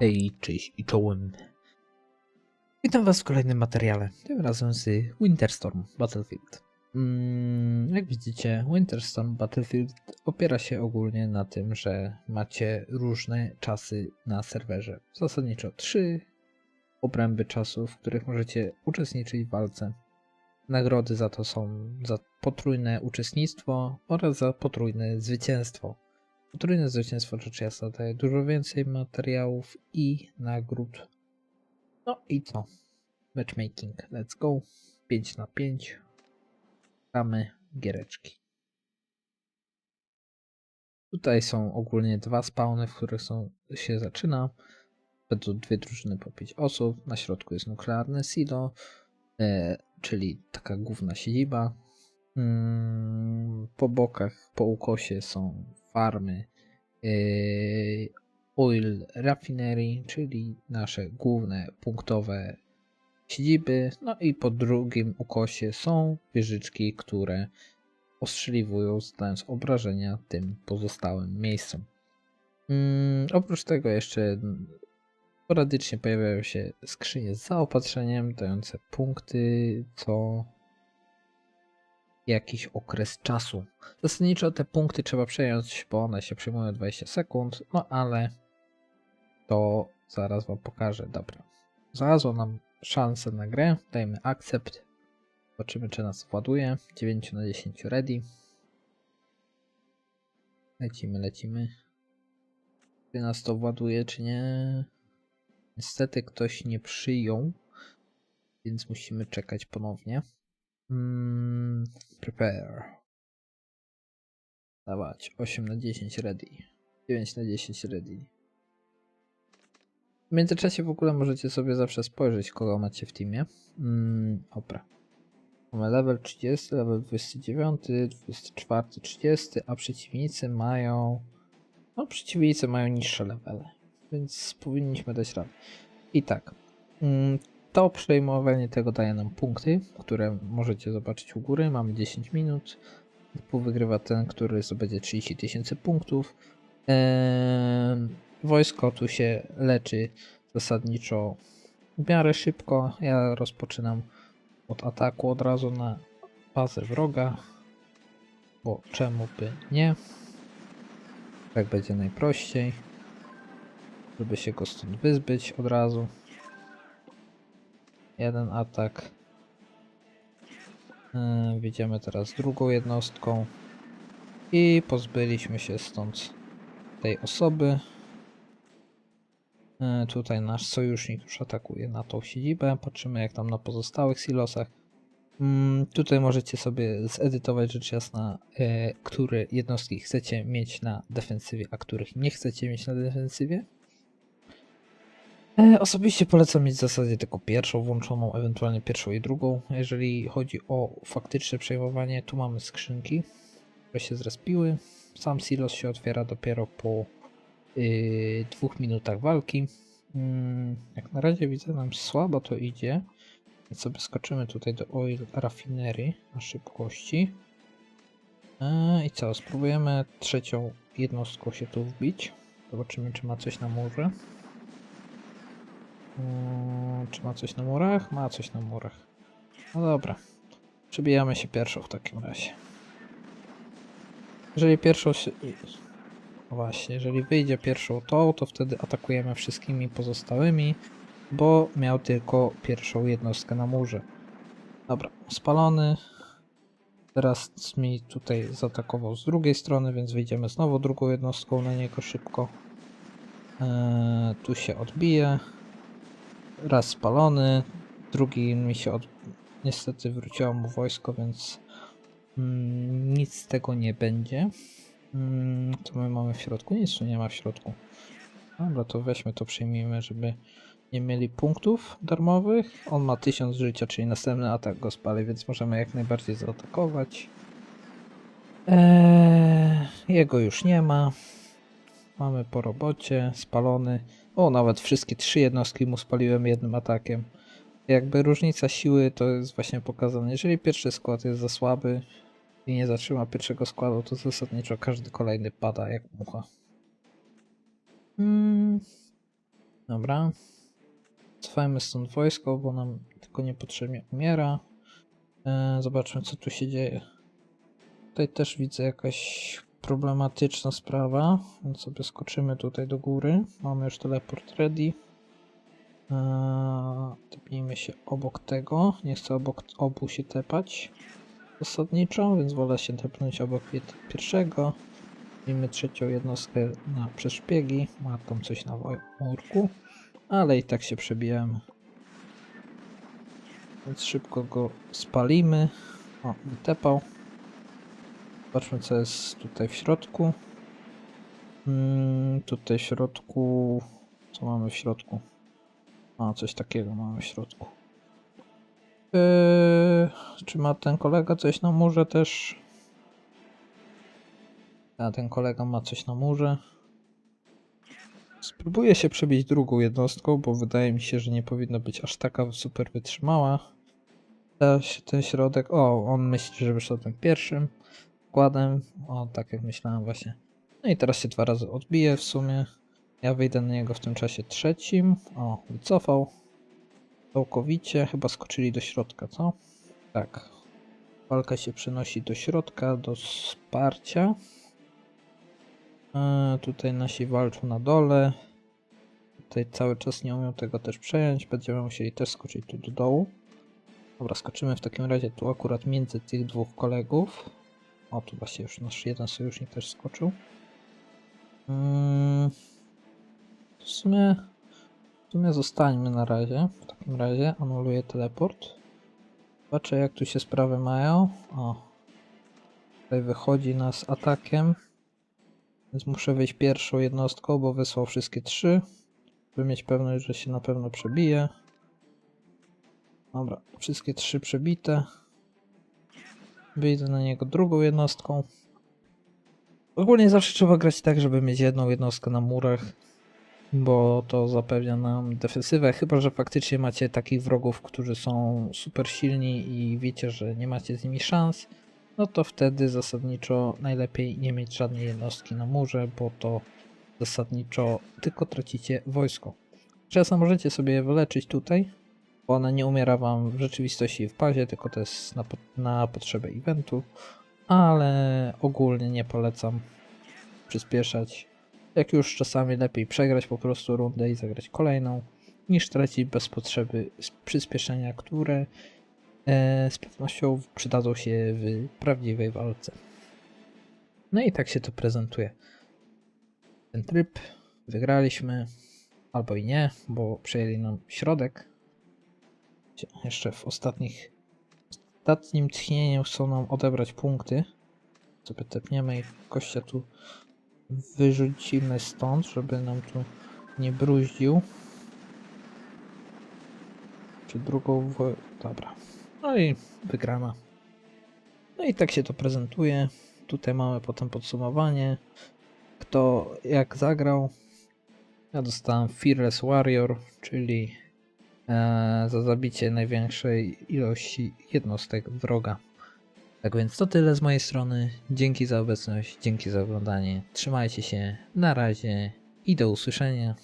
Hej, cześć i czołem. Witam was w kolejnym materiale, tym razem z Winterstorm Battlefield. Mm, jak widzicie, Winterstorm Battlefield opiera się ogólnie na tym, że macie różne czasy na serwerze. Zasadniczo trzy obręby czasu, w których możecie uczestniczyć w walce. Nagrody za to są za potrójne uczestnictwo oraz za potrójne zwycięstwo. Potrójne zwycięstwo rzecz jasna daje dużo więcej materiałów i nagród. No i co? Matchmaking. Let's go. 5 na 5. Gramy giereczki. Tutaj są ogólnie dwa spawny, w których są, się zaczyna. Będą dwie drużyny po 5 osób. Na środku jest nuklearne silo, e, czyli taka główna siedziba. Mm, po bokach, po ukosie są farmy yy, Oil Raffinery, czyli nasze główne punktowe siedziby. No i po drugim ukosie są wieżyczki, które ostrzeliwują, zadając obrażenia tym pozostałym miejscom. Mm, oprócz tego jeszcze sporadycznie pojawiają się skrzynie z zaopatrzeniem, dające punkty co jakiś okres czasu. Zasadniczo te punkty trzeba przejąć, bo one się przyjmują 20 sekund, no ale to zaraz wam pokażę. Dobra. Znalazło nam szansę na grę. Dajmy accept. Zobaczymy, czy nas właduje. 9 na 10 ready. Lecimy, lecimy. Czy nas to właduje, czy nie? Niestety ktoś nie przyjął, więc musimy czekać ponownie. Mm, prepare. Dawać 8 na 10 ready. 9 na 10 ready. W międzyczasie w ogóle możecie sobie zawsze spojrzeć, kogo macie w teamie. Mm, dobra. Mamy level 30, level 29, 24, 30, a przeciwnicy mają. No, przeciwnicy mają niższe levele, więc powinniśmy dać radę. I tak. Mm, to przejmowanie tego daje nam punkty, które możecie zobaczyć u góry. Mamy 10 minut. Wygrywa ten, który zdobędzie 30 tysięcy punktów. Wojsko tu się leczy zasadniczo w miarę szybko. Ja rozpoczynam od ataku od razu na bazę wroga, bo czemu by nie? Tak będzie najprościej, żeby się go stąd wyzbyć od razu. Jeden atak. Yy, Widzimy teraz drugą jednostką. I pozbyliśmy się stąd tej osoby. Yy, Tutaj nasz sojusznik już atakuje na tą siedzibę. Patrzymy jak tam na pozostałych silosach. Mm, Tutaj możecie sobie zedytować rzecz jasna, yy, które jednostki chcecie mieć na defensywie, a których nie chcecie mieć na defensywie. E, Osobiście polecam mieć w zasadzie tylko pierwszą włączoną, ewentualnie pierwszą i drugą. Jeżeli chodzi o faktyczne przejmowanie, tu mamy skrzynki, które się zrespiły. Sam silos się otwiera dopiero po yy, dwóch minutach walki. Mm, jak na razie widzę nam słabo to idzie, więc sobie skoczymy tutaj do Oil Raffinery na szybkości. E, I co, spróbujemy trzecią jednostką się tu wbić. Zobaczymy czy ma coś na murze. Mm, Czy ma coś na murach? Ma coś na murach. No dobra. Przebijamy się pierwszą w takim razie. Jeżeli pierwszą się... No właśnie, jeżeli wyjdzie pierwszą tą, to wtedy atakujemy wszystkimi pozostałymi, bo miał tylko pierwszą jednostkę na murze. Dobra, spalony. Teraz mi tutaj zaatakował z drugiej strony, więc wyjdziemy znowu drugą jednostką na niego szybko. Eee, tu się odbije raz spalony, drugi mi się od... niestety wróciło mu wojsko, więc mm, nic z tego nie będzie. Mm, co my mamy w środku? Nic tu nie ma w środku. Dobra, to weźmy to, przyjmijmy, żeby nie mieli punktów darmowych. On ma 1000 życia, czyli następny atak go spali, więc możemy jak najbardziej zaatakować. Eee, jego już nie ma. Mamy po robocie, spalony. O, nawet wszystkie trzy jednostki mu spaliłem jednym atakiem. Jakby różnica siły to jest właśnie pokazane. Jeżeli pierwszy skład jest za słaby, i nie zatrzyma pierwszego składu, to zasadniczo każdy kolejny pada jak mucha. Mm. Dobra. Cofajmy stąd wojsko, bo nam tylko niepotrzebnie umiera. E, zobaczmy, co tu się dzieje. Tutaj też widzę jakaś problematyczna sprawa, więc sobie skoczymy tutaj do góry. Mamy już teleport ready. Eee, Tepnijmy się obok tego. Nie chcę obok obu się tepać zasadniczo, więc wolę się tepnąć obok pier- pierwszego. Miejmy trzecią jednostkę na przez szpiegi. Ma tam coś na murku, ale i tak się przebijemy. Więc szybko go spalimy. O, wytepał. Zobaczmy co jest tutaj w środku. Mm, tutaj w środku... Co mamy w środku? A, coś takiego mamy w środku. Yy, czy ma ten kolega coś na murze też? A ten kolega ma coś na murze. Spróbuję się przebić drugą jednostką, bo wydaje mi się, że nie powinna być aż taka super wytrzymała. Ten środek. O, on myśli, że wyszedł tym pierwszym składem. O, tak jak myślałem właśnie. No i teraz się dwa razy odbije w sumie. Ja wyjdę na niego w tym czasie trzecim. O, wycofał. Całkowicie. Chyba skoczyli do środka, co? Tak. Walka się przenosi do środka, do wsparcia. E, tutaj nasi walczą na dole. Tutaj cały czas nie umią tego też przejąć. Będziemy musieli też skoczyć tu do dołu. Dobra, skoczymy w takim razie tu akurat między tych dwóch kolegów. O, tu właśnie już nasz jeden sojusznik też skoczył. Mm, w sumie, w sumie zostańmy na razie. W takim razie anuluję teleport. Zobaczę jak tu się sprawy mają. O. Tutaj wychodzi nas atakiem. Więc muszę wyjść pierwszą jednostką, bo wysłał wszystkie trzy. By mieć pewność, że się na pewno przebije. Dobra, wszystkie trzy przebite. Wyjdę na niego drugą jednostką. Ogólnie zawsze trzeba grać tak, żeby mieć jedną jednostkę na murach, bo to zapewnia nam defensywę, chyba że faktycznie macie takich wrogów, którzy są super silni i wiecie, że nie macie z nimi szans, no to wtedy zasadniczo najlepiej nie mieć żadnej jednostki na murze, bo to zasadniczo tylko tracicie wojsko. Czasem możecie sobie wyleczyć tutaj, bo ona nie umiera wam w rzeczywistości w bazie, tylko to jest na, na potrzeby eventu, ale ogólnie nie polecam przyspieszać. Jak już czasami lepiej przegrać po prostu rundę i zagrać kolejną, niż tracić bez potrzeby przyspieszenia, które e, z pewnością przydadzą się w prawdziwej walce. No i tak się to prezentuje. Ten tryb wygraliśmy, albo i nie, bo przejęli nam środek. Jeszcze w ostatnich ostatnim tchnieniem chcą nam odebrać punkty. Sobie tepniemy i kościa tu wyrzucimy stąd, żeby nam tu nie bruździł. Czy drugą wo... Dobra. No i wygrana. No i tak się to prezentuje. Tutaj mamy potem podsumowanie. Kto jak zagrał. Ja dostałem Fearless Warrior, czyli za zabicie największej ilości jednostek wroga. Tak więc to tyle z mojej strony. Dzięki za obecność, dzięki za oglądanie. Trzymajcie się, na razie i do usłyszenia.